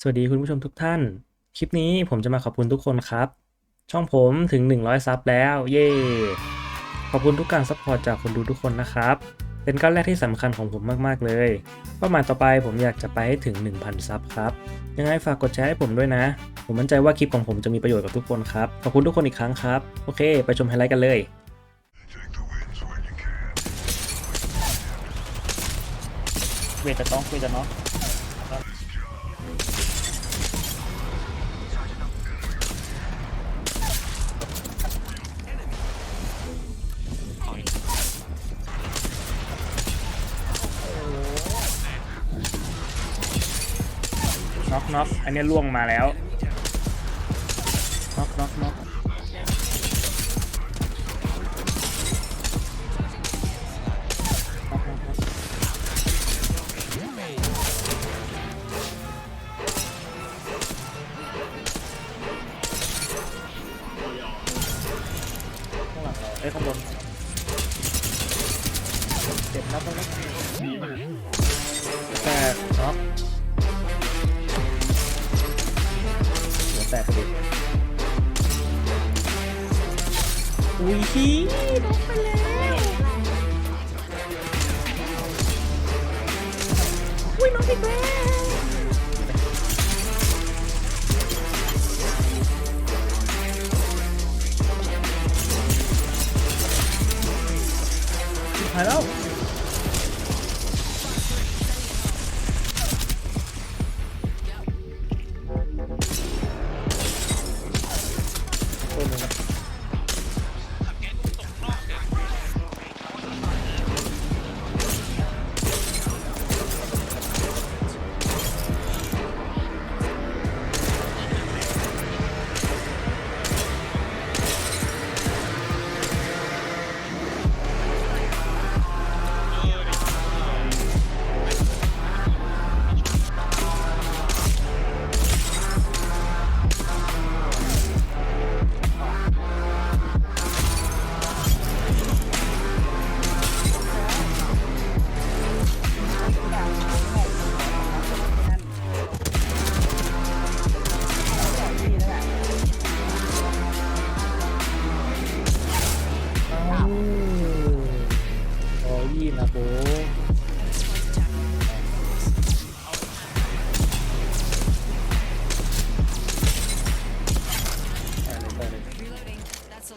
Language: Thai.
สวัสดีคุณผู้ชมทุกท่าน คลิปนี้ผมจะมาขอบคุณทุกคนครับ ช่องผมถึง 100 ซับแล้ว เย้ ขอบคุณทุกการซัพพอร์ตจากคนดูทุกคนนะครับ เป็นก้าวแรกที่สำคัญของผมมากๆเลยเป้าหมายต่อไปผมอยากจะไปให้ถึง 1,000 ซับครับ ยังไงฝากกดแชร์ให้ผมด้วยนะ ผมมั่นใจว่าคลิปของผมจะมีประโยชน์กับทุกคนครับ ขอบคุณทุกคนอีกครั้งครับ โอเค ไปชมไฮไลท์กันเลยเวทจะต้องเวทจะเนาะ น็อกน็อกอันนี้ล่วงมาแล้วน็อกน็อกน็อก ข้างหลังเราเอ้ยข้างบนเจ็บน็อกน็อกน็อกแตกน็อกหัวแตกพอดีอุ้ยฮีน้องไปแล้วายแล้ว